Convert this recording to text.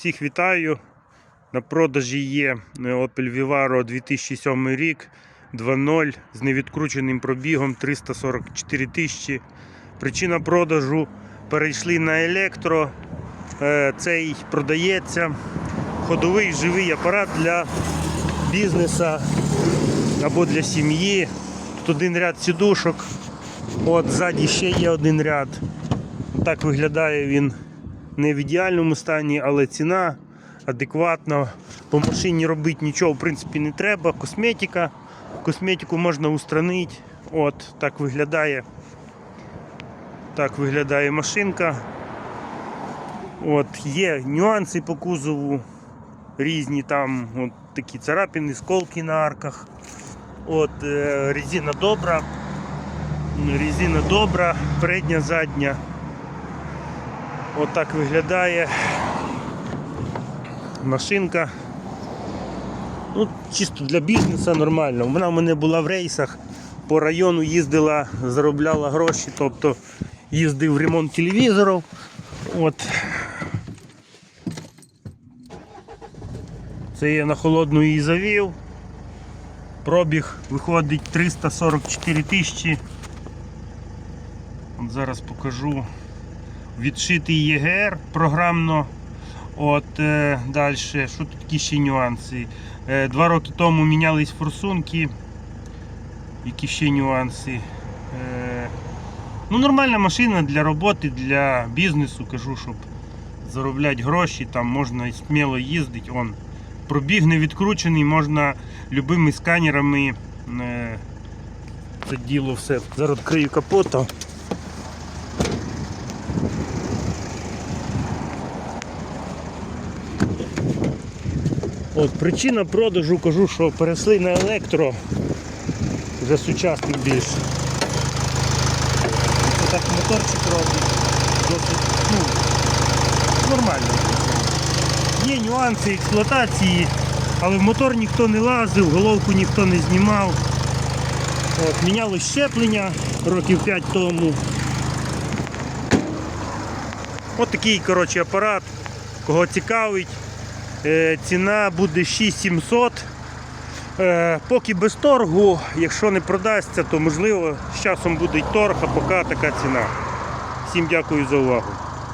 Всіх вітаю. На продажі є Opel Vivaro 2007 рік 2.0 з невідкрученим пробігом 344 тисячі. Причина продажу перейшли на електро. Е, Цей продається. Ходовий живий апарат для бізнесу або для сім'ї. Тут один ряд сідушок. От ззаді ще є один ряд. Так виглядає він не в ідеальному стані, але ціна адекватна. По машині робити нічого в принципі не треба. Косметика. Косметику можна устранити. От так виглядає. Так виглядає машинка. От, є нюанси по кузову різні там от такі царапини, сколки на арках. От, е, резина добра. Резина добра, передня, задня. Отак виглядає машинка. Ну, чисто для бізнесу нормально. Вона в мене була в рейсах, по району їздила, заробляла гроші, тобто їздив в ремонт телевізорів. От. Це я на холодну її завів. Пробіг виходить 344 тисячі. От зараз покажу відшитий ЄГР програмно. От е, далі, що тут такі ще нюанси? Е, два роки тому мінялись форсунки. Які ще нюанси? Е, ну, нормальна машина для роботи, для бізнесу, кажу, щоб заробляти гроші, там можна сміло їздити. Он, пробіг не відкручений, можна любими сканерами це діло все. Зараз відкрию капота. От причина продажу кажу, що перейшли на електро вже сучасний більш. Це так моторчик робить. Досить ну, нормально. Є нюанси експлуатації, але в мотор ніхто не лазив, головку ніхто не знімав. От, міняли щеплення років 5 тому. От такий коротше, апарат, кого цікавить. Е, Ціна буде 6700. Е, Поки без торгу, якщо не продасться, то можливо з часом буде й торг, а поки така ціна. Всім дякую за увагу.